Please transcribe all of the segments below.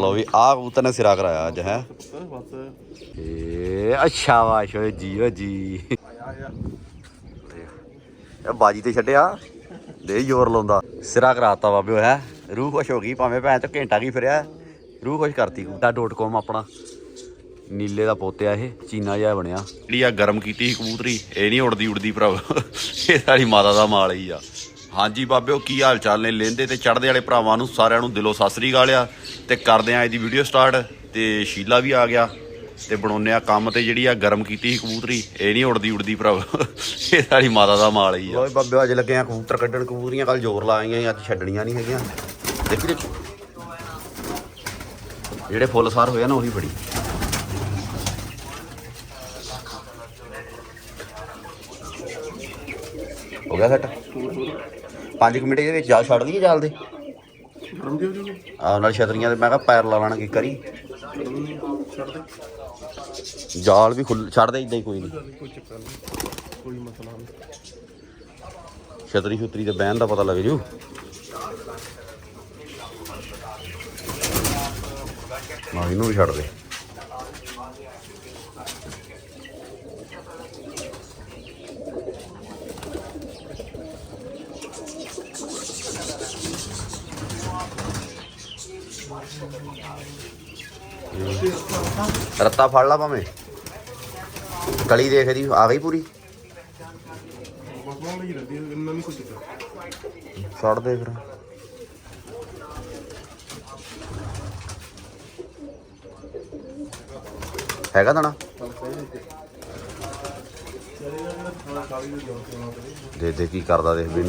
ਲੋ ਵੀ ਆ ਕਬੂਤਰ ਨੇ ਸਿਰਾ ਕਰਾਇਆ ਅੱਜ, ਹੈ। ਏ ਅੱਛਾ ਵਾਸ਼ ਓਏ ਜੀ, ਓ ਜੀ। ਇਹ ਬਾਜੀ ਤੇ ਛੱਡਿਆ, ਦੇ ਜ਼ੋਰ ਲਾਉਂਦਾ। ਸਿਰਾ ਕਰਾਤਾ ਬਾਬਿਓ, ਹੈ। ਰੂਹ ਖੁਸ਼ ਹੋ ਗਈ, ਭਾਵੇਂ ਭੈਣ ਤੋਂ ਘੰਟਾ ਕੀ ਫਿਰਿਆ। ਰੂਹ ਖੁਸ਼ ਕਰਤੀ ਕਬੂਤਾ.com ਆਪਣਾ। ਨੀਲੇ ਦਾ ਪੋਤਿਆ ਇਹ, ਚੀਨਾ ਜਿਹਾ ਬਣਿਆ। ਜਿਹੜੀ ਆ ਗਰਮ ਕੀਤੀ ਸੀ ਕਬੂਤਰੀ, ਇਹ ਨਹੀਂ ਉੜਦੀ ਉੜਦੀ ਭਰਾ ਇਹ ਸਾਡੀ ਮਾਤਾ ਦਾ ਮਾਲ ਹੀ ਆ। ਹਾਂਜੀ ਬਾਬਿਓ ਕੀ ਹਾਲ ਚਾਲ ਨੇ? ਲੈਂਦੇ ਤੇ ਚੜਦੇ ਵਾਲੇ ਭਰਾਵਾਂ ਨੂੰ ਸਾਰਿਆਂ ਨੂੰ ਦਿਲੋਂ ਸਤਿ ਸ੍ਰੀ ਅਕਾਲ ਆ। ਤੇ ਕਰਦੇ ਆਂ ਇਹਦੀ ਵੀਡੀਓ ਸਟਾਰਟ ਤੇ ਸ਼ੀਲਾ ਵੀ ਆ ਗਿਆ। ਤੇ ਬਣਾਉਨੇ ਆ ਕੰਮ ਤੇ ਜਿਹੜੀ ਆ ਗਰਮ ਕੀਤੀ ਸੀ ਕਬੂਤਰੀ, ਇਹ ਨਹੀਂ ਉੜਦੀ ਉੜਦੀ ਭਰਾ ਇਹ ਸਾਡੀ ਮਾਤਾ ਦਾ ਮਾਲ ਹੀ ਆ। ਓਏ ਬਾਬਿਓ ਅੱਜ ਲੱਗੇ ਆ ਕਬੂਤਰ ਕੱਢਣ। ਕਬੂਤਰੀਆਂ ਕੱਲ ਜ਼ੋਰ ਲਾਈਆਂ ਅੱਜ ਛੱਡਣੀਆਂ ਨਹੀਂ ਹੈਗੀਆਂ। ਦੇਖੀ ਦੇਖੀ। ਜਿਹੜੇ ਫੁੱਲ ਸਾਰ ਹੋਏ ਆ ਨਾ, ਉਹੀ ਬੜੀ। ਹੋ ਗਿਆ ਸੈਟ? 5 ਮਿੰਟ ਦੇ ਵਿੱਚ ਜਾ ਛੱਡ ਦਈਏ ਜਾਲ ਦੇ। ਗਰਮ ਦਿਓ ਜੀ ਆ ਨਾਲ ਛਤਰੀਆਂ ਤੇ ਮੈਂ ਕਿਹਾ ਪੈਰ ਲਾ ਲੈਣਾ ਕੀ ਕਰੀ। ਛੱਡ ਦੇ ਜਾਲ ਵੀ ਖੁੱਲ ਛੱਡ ਦੇ ਇਦਾਂ ਹੀ ਕੋਈ ਨਹੀਂ ਕੋਈ ਚੱਕਰ ਨਹੀਂ ਕੋਈ ਮਸਲਾ ਨਹੀਂ ਛਤਰੀ ਛੁਤਰੀ ਤੇ ਬਹਿਣ ਦਾ ਪਤਾ ਲੱਗ ਜੂ। ਨਾ ਇਹਨੂੰ ਵੀ ਛੱਡ ਦੇ। ਰੱਤਾ ਫੜ ਲਾ ਭਾਵੇਂ। ਕਲੀ ਦੇਖ ਆ ਗਈ ਪੂਰੀ? ਬਸ ਨਾਲ ਹੀ ਰਹਿੰਦੀ ਹੈ ਇੰਨਾ ਦੇ ਫਿਰ। ਹੈਗਾ ਦਾਣਾ? ਦੇ ਦੇ, ਕੀ ਕਰਦਾ ਦੇਖ ਵੀ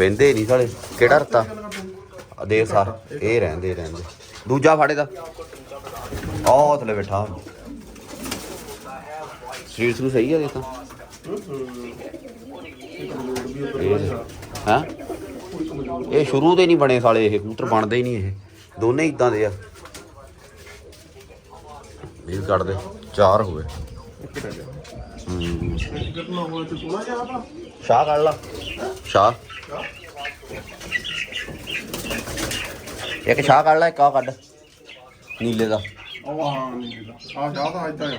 ਬੰਦੇ ਨਹੀਂ ਸਾਲੇ। ਕਿਹੜਾ ਰਤਾ? ਆ ਦੇ ਸਰ ਇਹ ਰਹਿੰਦੇ ਰਹਿੰਦੇ। ਦੂਜਾ ਫੜੇ ਦਾ ਆਹ ਥਲੇ ਬੈਠਾ। ਸਰੀਰ ਸਰੂ ਸਹੀ ਆ ਦੇ ਤਾਂ। ਹਾਂ? ਇਹ ਸ਼ੁਰੂ ਦੇ ਨਹੀਂ ਬਣੇ ਸਾਲੇ ਇਹ, ਕਬੂਤਰ ਬਣਦੇ ਹੀ ਨਹੀਂ ਇਹ। ਦੋਨੇ ਇਦਾਂ ਦੇ ਆ। ਇਹ ਕੱਢ ਦੇ, ਚਾਰ ਹੋਵੇ ਹੂੰ। ਸ਼ਾਹ ਕੱਢ ਲਾ। ਸ਼ਾਹ? ਇੱਕ ਸ਼ਾਹ ਕੱਢ ਲੈ ਇੱਕ ਆ ਕੱਢ। ਨੀਲੇ ਦਾ। ਉਹ ਹਾਂ ਨਹੀਂ ਆ ਜਾ ਤਾਂ ਇੱਦਾਂ ਆ।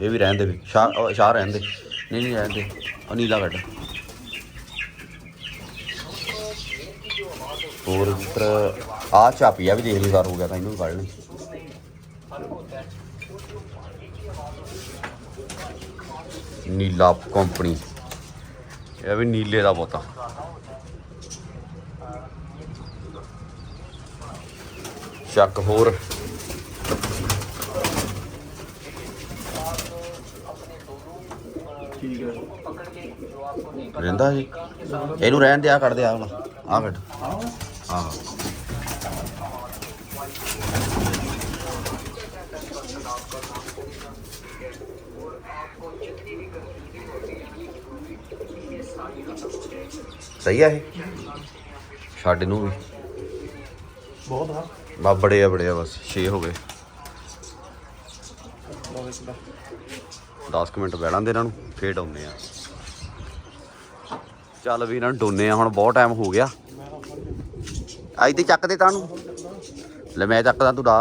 ਇਹ ਵੀ ਰਹਿਣ ਦੇ ਵੀ। ਸ਼ਾਹ ਉਹ ਸ਼ਾਹ ਰਹਿਣ ਦੇ। ਨਹੀਂ ਨਹੀਂ ਰਹਿਣ ਦੇ। ਉਹ ਨੀਲਾ ਕੱਢ। ਹੋਰ ਉੱਤਰ ਆ ਚਾਪੀਆ ਵੀ ਦੇਖ ਲਈ ਸਾਰ ਹੋ ਗਿਆ ਤਾਂ ਇਹਨੂੰ ਕੱਢ ਲਈ। ਨੀਲਾ ਕੰਪਨੀ ਇਹ ਵੀ ਨੀਲੇ ਦਾ ਪੋਤਾ। ਚੱਕ ਹੋਰ। ਠੀਕ ਹੈ ਰਹਿੰਦਾ ਜੀ। ਇਹਨੂੰ ਰਹਿਣ ਦੇ ਆ ਕੱਢ ਦੇ ਆ ਹੁਣ। ਆ ਕੱਢ ਹਾਂ ਸਹੀ ਆ ਇਹ। ਛੱਡ ਨੂੰ ਵੀ। ਬਹੁਤ ਆ। ਬਾ ਬੜੇ ਆ ਬੜੇ ਆ ਬਸ 6 ਹੋ ਗਏ। ਬਹੁਤ ਇੱਕ ਦਾ 10 ਕੁ ਮਿੰਟ ਬਹਿ ਲਾਂਦੇ ਇਹਨਾਂ ਨੂੰ, ਫੇਰ ਆਉਂਦੇ ਆ। ਚੱਲ ਵੀ ਇਹਨਾਂ ਨੂੰ ਡੋਨੇ ਆ, ਹੁਣ ਬਹੁਤ ਟਾਈਮ ਹੋ ਗਿਆ। ਅੱਜ ਤੇ ਚੱਕ ਦੇ ਤਾਨੂੰ ਲੈ ਮੈਂ ਚੱਕਦਾ ਤੂੰ ਦਾ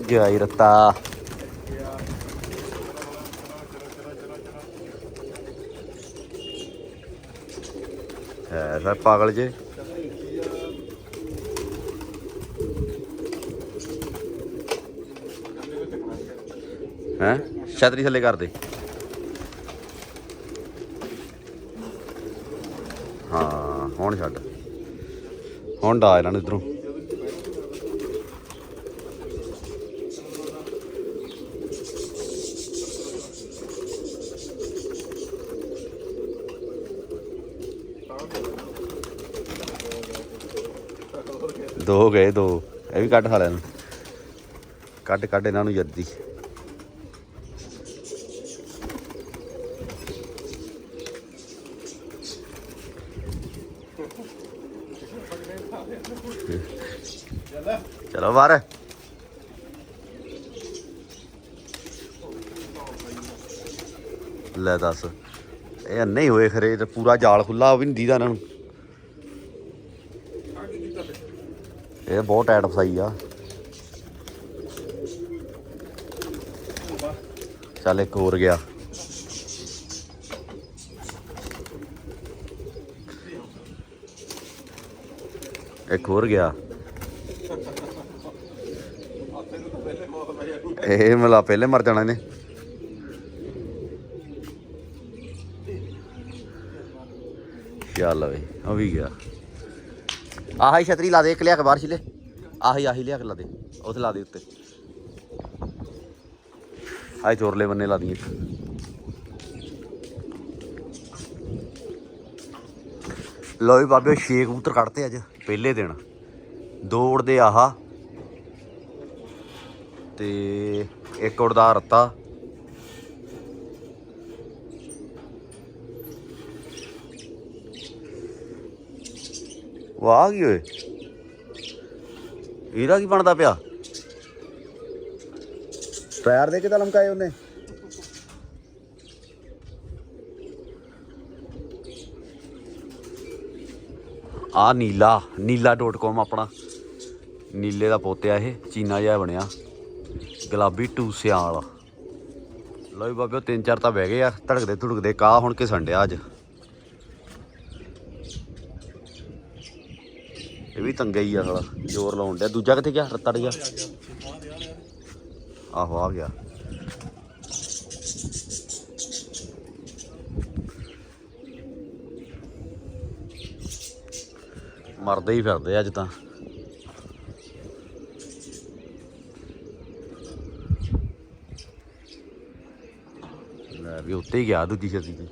ਗਿਆ ਆਈ ਰੱਤਾ। ਹੈ ਸਰ ਪਾਗਲ ਜੇ। ਹੈ? ਛਤਰੀ ਥੱਲੇ ਕਰ ਦੇ ਹਾਂ, ਹੁਣ ਛੱਡ। ਹੁਣ ਡਾ ਇਹਨਾਂ ਨੂੰ ਇਧਰੋਂ। ਦੋ ਗਏ, ਦੋ। ਇਹ ਵੀ ਕੱਢ ਖਾ ਲੈਣ। ਕੱਢ ਕੱਢ ਇਹਨਾਂ ਨੂੰ ਜੱਦੀ। ਚਲੋ ਬਾਹਰ। ਲੈ ਦੱਸ। ਇਹ ਨਹੀਂ ਹੋਏ ਖਰੇ, ਤੇ ਪੂਰਾ ਜਾਲ ਖੁੱਲਾ ਉਹ ਵੀ ਨਹੀਂ ਦੀਦਾ ਇਹਨਾਂ ਨੂੰ। ਇਹ ਬਹੁਤ ਟਾਈਟ ਫਸਾਈ ਆ। ਚੱਲ ਇੱਕ ਹੋਰ ਗਿਆ। ਇੱਕ ਹੋਰ ਗਿਆ। ਇਹ ਮਲਾ ਪਹਿਲੇ ਮਰ ਜਾਣਾ ਇਹਨੇ। ਚੱਲ ਵੇ ਉਹ ਵੀ ਗਿਆ। ਆਹ ਹੀ ਛਤਰੀ ਲਾ ਦੇ, ਇੱਕ ਲਿਆ ਕੇ ਬਾਹਰ ਛਿਲੇ। ਆਹੀ ਆਹੀ ਲਿਆ ਕੇ ਲਾ ਦੇ, ਉੱਥੇ ਲਾ ਦੇ ਉੱਤੇ। ਆਈ ਚੋਰਲੇ ਬੰਨੇ ਲਾ ਦੀ ਇੱਕ ਲੋ ਵੀ ਬਾਬੇ, ਛੇ ਕਬੂਤਰ ਕੱਢਤੇ ਅੱਜ, ਪਹਿਲੇ ਦਿਨ। ਦੋ ਉੜਦੇ ਆਹਾ। ਤੇ ਇੱਕ ਉੜਦਾ ਰੱਤਾ। ਵਾਹ ਕੀ ਓਏ? ਇਹਦਾ ਕੀ ਬਣਦਾ ਪਿਆ? ਪੈਰ ਦੇ ਕੇ ਤਾਂ ਲਮਕਾਏ ਉਹਨੇ? ਆ ਨੀਲਾ ਨੀਲਾ.com ਆਪਣਾ। ਨੀਲੇ ਦਾ ਪੋਤਿਆ ਇਹ ਚੀਨਾ ਜਿਹਾ ਬਣਿਆ। ਗੁਲਾਬੀ ਟੂਸਿਆਂ ਵਾਲਾ ਲੋ ਵੀ ਬਾਬਿਓ ਤਿੰਨ ਚਾਰ ਤਾਂ ਬਹਿ ਗਏ ਆ ਧੜਕਦੇ ਧੁੜਕਦੇ ਕਾ ਹੁਣ ਕੇ ਸੰਡਿਆ ਅੱਜ। ਵੀ ਤੰਗਾ ਹੀ ਆ ਸਾਲਾ, ਜ਼ੋਰ ਲਾਉਣ ਡਿਆ। ਦੂਜਾ ਕਿੱਥੇ ਗਿਆ? ਰੱਤੜ ਗਿਆ ਆਹੋ, ਆ ਗਿਆ। ਮਰਦੇ ਹੀ ਫਿਰਦੇ ਅੱਜ ਤਾਂ। ਲੈ ਵੀ ਉੱਤੇ ਹੀ ਗਿਆ ਦੂਜੀ ਛੱਤੀ। ਤੇ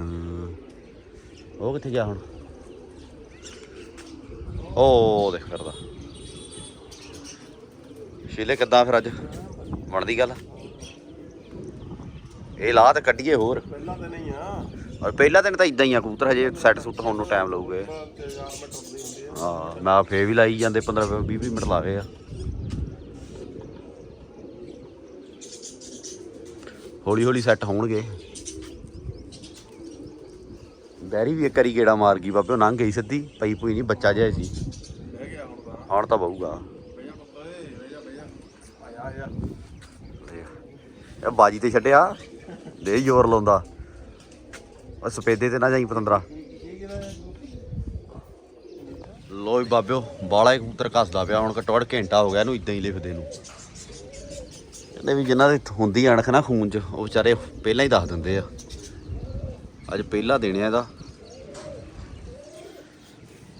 ਹਾਂ। ਉਹ ਕਿੱਥੇ ਗਿਆ ਹੁਣ? ਉਹ ਦੇਖ ਕਰਦਾ। ਸ਼ੀਲੇ ਕਿੱਦਾਂ ਫਿਰ ਅੱਜ? ਬਣਦੀ ਗੱਲ? ਇਹ ਲਾ ਤੇ ਕੱਢੀਏ ਹੋਰ। ਪਹਿਲਾਂ ਤਾਂ ਨਹੀਂ ਆ। ਔਰ ਪਹਿਲਾ ਦਿਨ ਤਾਂ ਇਦਾਂ ਹੀ ਆ ਕਬੂਤਰ ਹਜੇ ਸੈੱਟ ਸੁੱਟ ਹੋਣ ਨੂੰ ਟਾਈਮ ਲਊਗਾ ਹਾਂ ਮੈਂ ਫੇਰ ਵੀ ਲਾਈ ਜਾਂਦੇ 15 20 20 ਮਿੰਟ ਲਾ ਗਏ ਆ। ਹੌਲੀ ਹੌਲੀ ਸੈੱਟ ਹੋਣਗੇ। ਬੈਰੀ ਵੀ ਇੱਕ ਵਾਰੀ ਗੇੜਾ ਮਾਰ ਗਈ ਬਾਬੇ ਉਹ ਲੰਘ ਗਈ ਸਿੱਧੀ ਪਈ ਪੂਈ ਨਹੀਂ ਬੱਚਾ ਜਿਹਾ ਸੀ। ਗਿਆ ਤਾਂ ਬਹੂਗਾ ਇਹ ਬਾਜੀ ਤੇ ਛੱਡਿਆ। ਦੇ ਜ਼ੋਰ ਲਾਉਂਦਾ। ਉਹ ਸਪੇਦੇ ਤੇ ਨਾ ਜਾਈ ਪਤੰਦਰਾ। ਲੋਈ ਬਾਬਿਓ ਬਾਲਾ ਕਬੂਤਰ ਕੱਸਦਾ ਪਿਆ। ਹੁਣ ਘੱਟੋ ਘੱਟ ਘੰਟਾ ਹੋ ਗਿਆ ਇਹਨੂੰ ਇਦਾਂ ਹੀ ਲਿਖਦੇ ਨੂੰ। ਕਹਿੰਦੇ ਵੀ ਜਿਨ੍ਹਾਂ ਦੇ ਹੁੰਦੀ ਅਣਖ ਨਾ ਖੂਨ 'ਚ, ਉਹ ਵਿਚਾਰੇ ਪਹਿਲਾਂ ਹੀ ਦੱਸ ਦਿੰਦੇ ਆ। ਅੱਜ ਪਹਿਲਾ ਦਿਨ ਆ ਇਹਦਾ।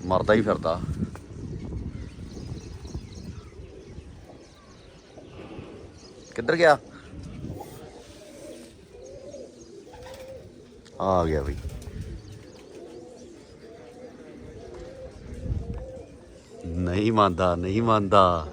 ਮਰਦਾ ਹੀ ਫਿਰਦਾ। ਕਿੱਧਰ ਗਿਆ? ਆ ਗਿਆ ਬਈ। ਨਹੀਂ ਮੰਨਦਾ ਨਹੀਂ ਮੰਨਦਾ।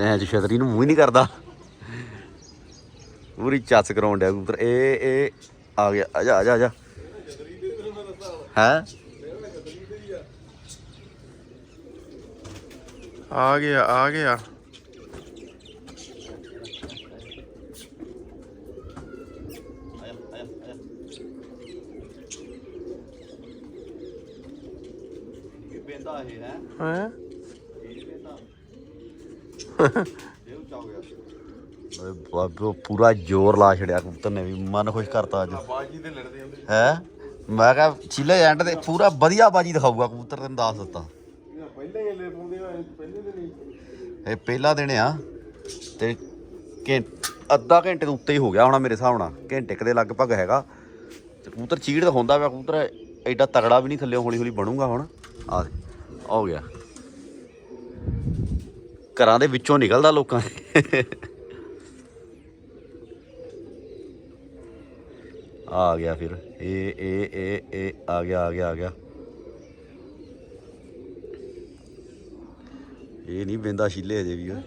ਐ ਜੀ ਛਤਰੀ ਨੂੰ ਮੂੰਹ ਹੀ ਨਹੀਂ ਕਰਦਾ। ਪੂਰੀ ਚੱਸ ਕਰਾਉਣ ਡਿਆ ਕਬੂਤਰ। ਇਹ ਇਹ ਆ ਗਿਆ। ਆ ਜਾ ਆ ਜਾ ਆ ਜਾ। ਹੈ? ਆ ਗਿਆ ਆ ਗਿਆ। ਇਹ ਇਹ ਹੈ? ਹੈ? ਇਹ ਪੈਂਦਾ ਇਹ ਉੱਚਾ ਹੋ ਗਿਆ ਓਏ ਬਾਬੋ ਪੂਰਾ ਜ਼ੋਰ ਲਾ ਛੜਿਆ ਕਬੂਤਰ ਨੇ ਵੀ ਮਨ ਖੁਸ਼ ਕਰਤਾ ਅੱਜ। ਬਾਜੀ ਤੇ ਲੜਦੇ ਹੁੰਦੇ ਹੈ? ਮੈਂ ਕਿਹਾ ਚੀਲੇ ਐਂਡ ਤੇ ਪੂਰਾ ਵਧੀਆ ਬਾਜੀ ਦਿਖਾਊਗਾ ਕਬੂਤਰ ਤੈਨੂੰ ਦੱਸ ਦਿੱਤਾ। ਇਹ ਪਹਿਲਾਂ ਹੀ ਲੈ ਪਾਉਂਦੇ ਆ ਪਹਿਲੇ ਦਿਨ ਹੀ। ਇਹ ਪਹਿਲਾ ਦਿਨ ਆ ਤੇ ਅੱਧਾ ਘੰਟੇ ਤੋਂ ਉੱਤੇ ਹੀ ਹੋ ਗਿਆ ਹੋਣਾ ਮੇਰੇ ਹਿਸਾਬ ਨਾਲ। ਘੰਟੇ ਕੁ ਦੇ ਲਗਭਗ ਹੈਗਾ। ਤੇ ਕਬੂਤਰ ਚੀੜ ਤਾਂ ਹੁੰਦਾ ਪਿਆ ਕਬੂਤਰ ਐਡਾ ਤਗੜਾ ਵੀ ਨਹੀਂ ਥੱਲੇ ਹੌਲੀ ਹੌਲੀ ਬਣੂਗਾ ਹੁਣ। ਆ ਦੇ, ਆ ਹੋ ਗਿਆ। ਘਰਾਂ ਦੇ ਵਿੱਚੋਂ ਨਿਕਲਦਾ ਲੋਕਾਂ ਦੇ ਆ ਗਿਆ ਫਿਰ। ਇਹ ਇਹ ਇਹ ਇਹ ਆ ਗਿਆ ਆ ਗਿਆ ਆ ਗਿਆ। ਇਹ ਨਹੀਂ ਬਿੰਦਾ ਛਿੱਲੇ ਅਜੇ ਵੀ ਉਹ।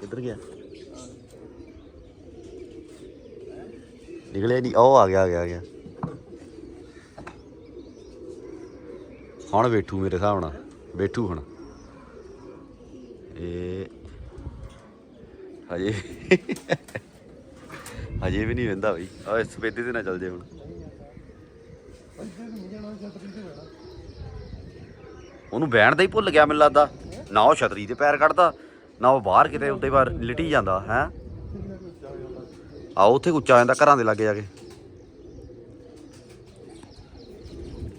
ਕਿੱਧਰ ਗਿਆ? ਨਿਕਲਿਆ ਨਹੀਂ। ਉਹ ਆ ਗਿਆ ਆ ਗਿਆ ਆ ਗਿਆ। ਹੁਣ ਬੈਠੂ ਮੇਰੇ ਹਿਸਾਬ ਨਾਲ। ਬੈਠੂ ਹੁਣ ਇਹ ਹਜੇ ਹਜੇ ਵੀ ਨਹੀਂ ਵੰਦਾ ਬਈ। ਆ ਸਪੇਦੇ ਤੇ ਨਾ ਚੱਲ ਜੇ ਹੁਣ। ਉਹਨੂੰ ਬਹਿਣ ਦਾ ਹੀ ਭੁੱਲ ਗਿਆ ਮੈਨੂੰ ਲੱਗਦਾ। ਨਾ ਉਹ ਛਤਰੀ ਤੇ ਪੈਰ ਕੱਢਦਾ, ਨਾ ਉਹ ਬਾਹਰ ਕਿਤੇ ਉੱਤੇ ਬਾਹਰ ਲਿਟੀ ਜਾਂਦਾ, ਹੈ? ਆ ਉੱਥੇ ਉੱਚਾ ਆ ਜਾਂਦਾ, ਘਰਾਂ ਦੇ ਲਾਗੇ ਜਾ ਕੇ।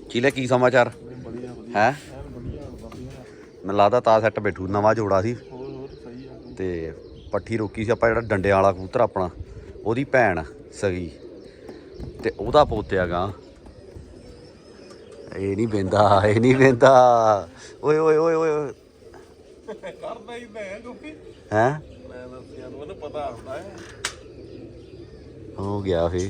ਚੀਲੇ, ਕੀ ਸਮਾਚਾਰ? ਹੈ? ਮੈਨੂੰ ਲੱਗਦਾ ਤਾਂ ਸੈੱਟ ਬੈਠੂ, ਨਵਾਂ ਜੋੜਾ ਸੀ। ਤੇ ਪੱਠੀ ਰੋਕੀ ਸੀ ਆਪਾਂ ਜਿਹੜਾ ਡੰਡਿਆਂ ਵਾਲਾ ਕਬੂਤਰ ਆਪਣਾ ਉਹਦੀ ਭੈਣ ਸਗੀ। ਤੇ ਉਹਦਾ ਪੋਤਿਆ ਗਾ ਇਹ ਨਹੀਂ ਬੈਂਦਾ ਇਹ ਨਹੀਂ ਬੈਂਦਾ ਓਏ ਓਏ ਓਏ ਓਏ। ਕਰਦਾ ਹੀ ਮੈਂ ਗੋਪੀ ਹੈ? ਮੈਂ ਦੱਸਿਆ ਨੂੰ ਪਤਾ ਹੁੰਦਾ ਹੈ। ਹੋ ਗਿਆ ਫੇ।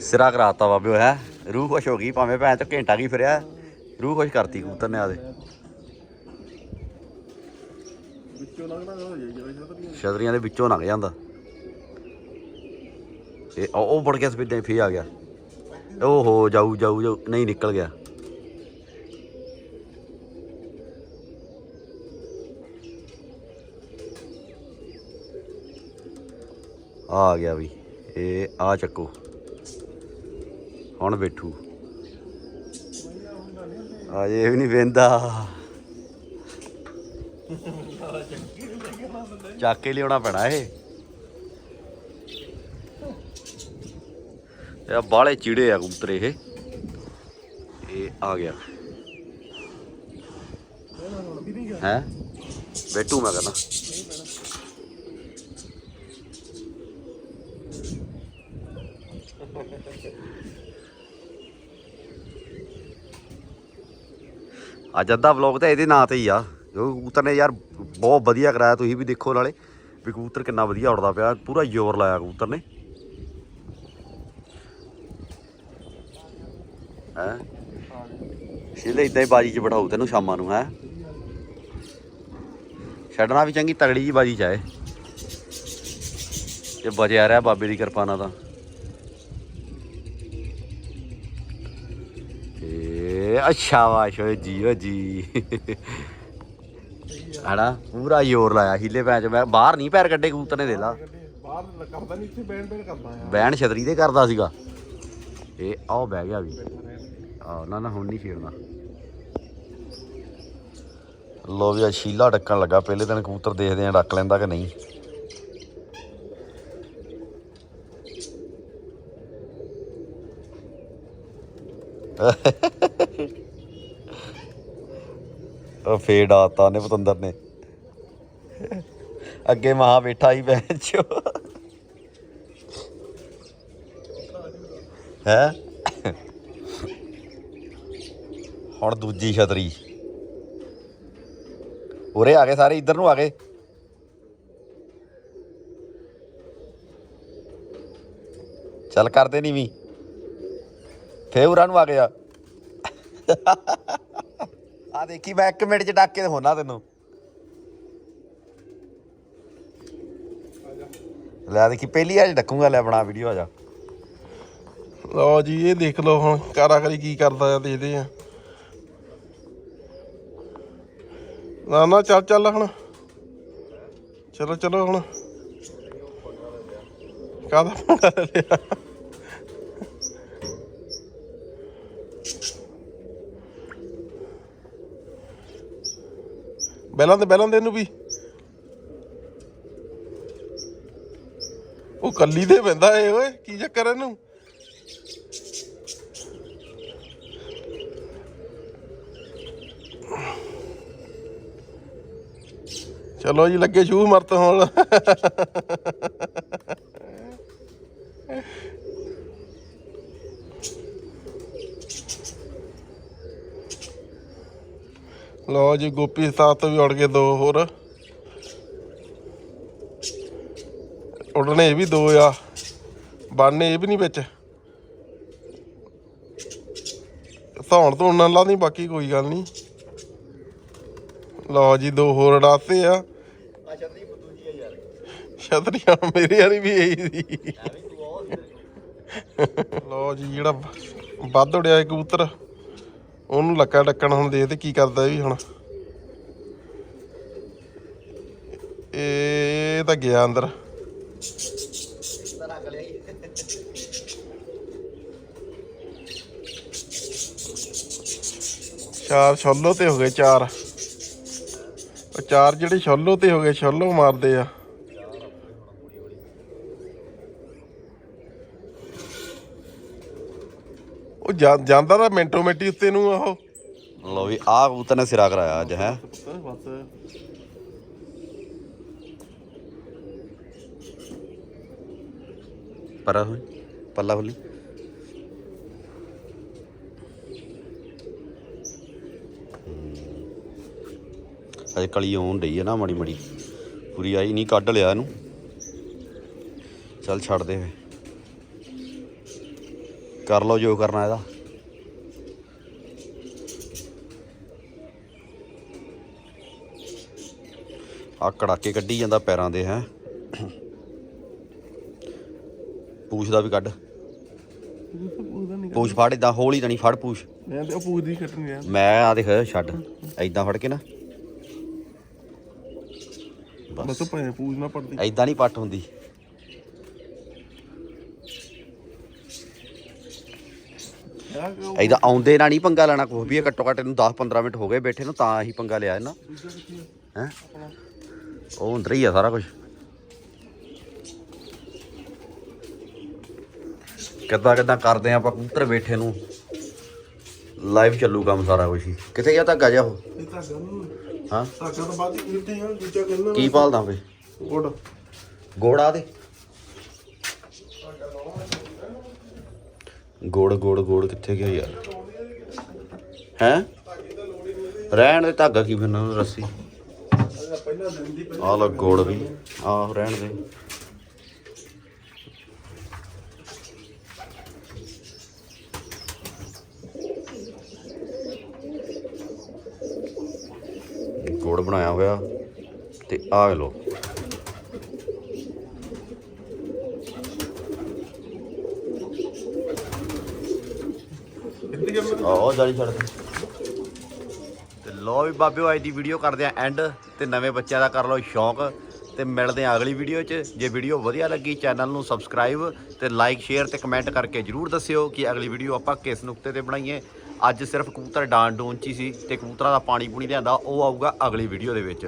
ਸਿਰਾ ਕਰਾਤਾ ਬਾਬਿਓ ਹੈ। ਰੂਹ ਖੁਸ਼ ਹੋ ਗਈ ਭਾਵੇਂ ਭੈਣ ਚ ਘੰਟਾ ਕੀ ਫਿਰਿਆ। ਰੂਹ ਖੁਸ਼ ਕਰਤੀ ਕਬੂਤਰ ਨੇ ਆਦੇ ਵਿੱਚੋਂ ਲੰਘਣਾ ਹੋ ਜਾਈ ਜਿਵੇਂ ਛਤਰੀ ਛਤਰੀਆਂ ਦੇ ਵਿੱਚੋਂ ਲੰਘ ਜਾਂਦਾ। ਇਹ ਉਹ ਉਹ ਵੜ ਗਿਆ ਸਪੀਡਾਂ ਫੇ ਆ ਗਿਆ। ਓਹੋ, ਜਾਊ ਜਾਊ ਜਾਊ, ਨਹੀਂ ਨਿਕਲ ਗਿਆ। ਆ ਗਿਆ ਵੀ, ਇਹ ਆ ਚੱਕੋ। ਹੁਣ ਬੈਠੂ। ਅਜੇ ਵੀ ਨਹੀਂ ਵੇਂਦਾ। ਚੱਕ ਕੇ ਲਿਆਉਣਾ ਪੈਣਾ ਇਹ। ਇਹ ਬਾਲੇ ਚੀੜੇ ਆ ਕਬੂਤਰ ਇਹ। ਇਹ ਆ ਗਿਆ। ਹੈ? ਬੈਟੂ ਮੈਂ ਕਹਿੰਦਾ। ਅੱਜ ਅੱਧਾ ਵਲੌਗ ਤਾਂ ਇਹਦੇ ਨਾਂ ਤੇ ਹੀ ਆ। ਜੋ ਕਬੂਤਰ ਨੇ ਯਾਰ ਬਹੁਤ ਵਧੀਆ ਕਰਾਇਆ, ਤੁਸੀਂ ਵੀ ਦੇਖੋ ਨਾਲੇ ਵੀ ਕਬੂਤਰ ਕਿੰਨਾ ਵਧੀਆ ਉੜਦਾ ਪਿਆ, ਪੂਰਾ ਜ਼ੋਰ ਲਾਇਆ ਕਬੂਤਰ ਨੇ। ਹੈ? ਸ਼ੀਲੇ ਇਦਾਂ ਹੀ ਬਾਜੀ 'ਚ ਬਿਠਾਉ ਤੈਨੂੰ ਸ਼ਾਮਾਂ ਨੂੰ, ਹੈ? ਛੱਡਣਾ ਵੀ ਚੰਗੀ, ਤਗੜੀ ਜੀ ਬਾਜੀ 'ਚ ਆਏ। ਜੇ ਬਚਿਆ ਰਿਹਾ ਬਾਬੇ ਦੀ ਕਿਰਪਾ ਨਾਲ ਤਾਂ। ਏ ਅੱਛਾ ਵਾਸ਼ੋ ਜੀ, ਓ ਜੀ। ਹਣਾ ਪੂਰਾ ਜ਼ੋਰ ਲਾਇਆ ਹੀਲੇ ਪੈਚ ਮੈਂ ਬਾਹਰ ਨਹੀਂ ਪੈਰ ਕੱਢੇ ਕਬੂਤਰ ਨੇ ਦੇ ਲਾ। ਬਾਹਰ ਕਰਦਾ ਨਹੀਂ ਇੱਥੇ ਬੈਣ ਬੈਣ ਕਰਦਾ ਆ। ਬੈਣ ਛਤਰੀ ਤੇ ਕਰਦਾ ਸੀਗਾ। ਇਹ ਆਹ ਬਹਿ ਗਿਆ ਵੀ। ਆ ਨਾ ਨਾ ਹੁਣ ਨਹੀਂ ਛੇੜਨਾ ਲੋ ਵੀ ਆ ਸ਼ੀਲਾ ਡੱਕਣ ਲੱਗਾ। ਪਹਿਲੇ ਦਿਨ ਕਬੂਤਰ ਦੇਖਦੇ ਆ ਡੱਕ ਲੈਂਦਾ ਕਿ ਨਹੀਂ। ਉਹ ਫੇਡ ਆਤਾ ਨੇ ਪਤੰਦਰ ਨੇ। ਅੱਗੇ ਮਹਾ ਬੈਠਾ ਹੀ ਬੈਠ ਹੈ? ਹੁਣ ਦੂਜੀ ਛਤਰੀ। ਉਰੇ ਆ ਗਏ ਸਾਰੇ, ਇੱਧਰ ਨੂੰ ਆ ਗਏ। ਚੱਲ ਕਰਦੇ ਨਹੀਂ ਵੀ ਫੇ ਉਰਾਂ ਨੂੰ ਆ ਗਿਆ ਆ ਦੇਖੀ, ਮੈਂ 1 ਮਿੰਟ ਚ ਡੱਕ ਕੇ ਦਿਖਾਉਣਾ ਤੈਨੂੰ। ਲੈ ਦੇਖੀ, ਪਹਿਲੀ ਵਾਰ ਡੱਕੂਗਾ, ਲੈ ਬਣਾ ਵੀਡੀਓ ਆ ਜਾ। ਲਓ ਜੀ, ਇਹ ਦੇਖ ਲਓ ਹੁਣ ਕਾਰਾਗਰੀ ਕੀ ਕਰਦਾ ਆ, ਦੇਖਦੇ ਆ। ਨਾ ਨਾ, ਚੱਲ ਚੱਲ ਹੁਣ। ਚਲੋ ਚਲੋ ਹੁਣ। ਕਾਹਦਾ ਲਿਆ ਬੈਲਾਂ ਦੇ ਬੈਲਾਂ ਦੇ ਇਹਨੂੰ ਵੀ। ਉਹ ਕੱਲੀ ਦੇ ਪੈਂਦਾ ਏ, ਓਏ, ਕੀ ਚੱਕਰ ਇਹਨੂੰ? ਚਲੋ ਜੀ, ਲੱਗੇ ਸ਼ੂ ਮਰਤ ਹੋਣ। ਲਓ ਜੀ, ਗੋਪੀ ਸਾਹਿਬ ਤੋਂ ਵੀ ਉੱਡ ਗਏ ਦੋ ਹੋਰ। ਉੱਡਣੇ ਇਹ ਵੀ ਦੋ ਆ। ਬਾਨੇ ਇਹ ਵੀ ਨਹੀਂ ਵਿੱਚ। ਧੌਣ ਤੋਂ ਨਾਲ ਲਾਦੀ ਬਾਕੀ ਕੋਈ ਗੱਲ ਨਹੀਂ। ਲਓ ਜੀ, ਦੋ ਹੋਰ ਉਡਾਤੇ ਆ। ਛਤਰੀਆਂ ਮੇਰੇ ਵਾਲੀ ਵੀ ਇਹੀ ਸੀ। ਲਓ ਜੀ, ਜਿਹੜਾ ਵੱਧ ਉੜਿਆ ਕਬੂਤਰ। ਉਹਨੂੰ ਲੱਕਾ ਡੱਕਣ ਹੁਣ ਦੇਖਦੇ ਕੀ ਕਰਦਾ ਇਹ ਵੀ ਹੁਣ? ਇਹ ਤਾਂ ਗਿਆ ਅੰਦਰ। ਚਾਰ ਛੋਲੋ ਤੇ ਹੋ ਗਏ ਚਾਰ। ਉਹ ਚਾਰ ਜਿਹੜੇ ਛੋਲੋ ਤੇ ਹੋ ਗਏ, ਛੋਲੋ ਮਾਰਦੇ ਆ। ਉਹ ਜਾ- ਜਾਂਦਾ ਤਾਂ ਮਿੰਟੋ ਮਿੰਟੀ ਉੱਤੇ ਨੂੰ ਆਹੋ ਲੋ ਵੀ, ਆਹ ਕਬੂਤਰ ਨੇ ਸਿਰਾ ਕਰਾਇਆ ਅੱਜ, ਹੈ। ਬਸ ਪਰਾ ਹੋਈ ਪੱਲਾ ਖੋਲੀ ਅਜੇ ਕਲੀ ਆਉਣ ਡਈ ਹੈ ਨਾ ਮਾੜੀ ਮਾੜੀ ਪੂਰੀ ਆਈ ਨਹੀਂ ਕੱਢ ਲਿਆ ਇਹਨੂੰ। ਚੱਲ ਛੱਡ ਦੇ ਫੇ। ਕਰ ਲਓ ਜੋ ਕਰਨਾ ਇਹਦਾ। ਆ ਕੜਾਕੇ ਕੱਢੀ ਜਾਂਦਾ ਪੈਰਾਂ ਦੇ ਹੈ। ਪੂਛ ਦਾ ਵੀ ਕੱਢ। ਪੂਛ ਫੜ ਇਦਾਂ ਹੌਲੀ ਤਾਂ ਨਹੀਂ ਫੜ ਪੂਛ। ਉਹ ਦੀ ਕੱਟਣ ਮੈਂ ਆ ਦੇਖ ਛੱਡ। ਐਦਾਂ ਫੜ ਕੇ ਨਾ। ਬਸ ਬਸ ਭਾਵੇਂ ਪੂਜ ਨਾ ਪੜਦੀ। ਐਦਾਂ ਨਹੀਂ ਪੱਟ ਹੁੰਦੀ। ਐਦਾਂ ਆਉਂਦੇ ਨਾਲ ਨਹੀਂ ਪੰਗਾ ਲੈਣਾ ਕੋਈ ਵੀ ਇਹ ਘੱਟੋ ਘੱਟ ਇਹਨੂੰ 10 15 ਮਿੰਟ ਹੋ ਗਏ ਬੈਠੇ ਨੂੰ ਤਾਂ ਹੀ ਪੰਗਾ ਲਿਆ ਇਹਨਾਂ। ਹੈ? ਉਹ ਅੰਦਰ ਹੀ ਆ ਸਾਰਾ ਕੁਝ ਕਿੱਦਾਂ ਕਿੱਦਾਂ ਕਰਦੇ ਆਪਾਂ ਕਬੂਤਰ ਬੈਠੇ ਨੂੰ। ਲਾਈਵ ਚੱਲੂ ਕੰਮ ਸਾਰਾ ਕੁਝ ਹੀ। ਕਿੱਥੇ ਗਿਆ ਧਾਗਾ ਜਾ ਉਹ? ਹਾਂ। ਧਾਗਾ ਤਾਂ ਬਾਅਦ ਹੀ ਕਿਤੇ ਆ ਦੂਜਾ ਕਰਨਾ ਕੀ ਪਾਲਦਾ ਵੇ ਗੁੱਡ ਗੋੜਾ। ਦੇ ਗੋੜ ਗੋੜ ਗੋੜ ਕਿੱਥੇ ਗਿਆ ਯਾਰ? ਹੈ? ਰਹਿਣ ਦੇ ਧਾਗਾ ਕੀ ਫਿਰਨਾ ਉਹਨੂੰ ਰੱਸੀ? ਪਹਿਲਾਂ ਦਿਨ ਦੀ ਆਹ ਲੋ ਗੋੜ ਵੀ। ਆਹ ਰਹਿਣ ਦੇ। ਗੋੜ ਬਣਾਇਆ ਹੋਇਆ ਤੇ ਆਹ ਲੋ ਇੱਥੇ ਕਰਨਾ ਜਾਲੀ ਛੱਡ ਦੇ ਤੇ ਲੋ ਵੀ ਬਾਬਿਓ ਅੱਜ ਦੀ ਵੀਡੀਓ ਕਰਦੇ ਆ ਐਂਡ ਤੇ ਨਵੇਂ ਬੱਚਿਆਂ ਦਾ ਕਰ ਲਓ ਸ਼ੌਂਕ ਤੇ ਮਿਲਦੇ ਆ ਅਗਲੀ ਵੀਡੀਓ 'ਚ। ਜੇ ਵੀਡੀਓ ਵਧੀਆ ਲੱਗੀ ਚੈਨਲ ਨੂੰ ਸਬਸਕ੍ਰਾਈਬ ਤੇ ਲਾਈਕ ਸ਼ੇਅਰ ਤੇ ਕਮੈਂਟ ਕਰਕੇ ਜਰੂਰ ਦੱਸਿਓ ਕਿ ਅਗਲੀ ਵੀਡੀਓ ਆਪਾਂ ਕਿਸ ਨੁਕਤੇ ਤੇ ਬਣਾਈਏ। ਅੱਜ ਸਿਰਫ ਕਬੂਤਰ ਡਾਂਡ ਡੂਨ ਚ ਹੀ ਸੀ ਤੇ ਕਬੂਤਰਾਂ ਦਾ ਪਾਣੀ ਪੂਣੀ ਲਿਆਂਦਾ, ਉਹ ਆਊਗਾ ਅਗਲੀ ਵੀਡੀਓ ਦੇ ਵਿੱਚ।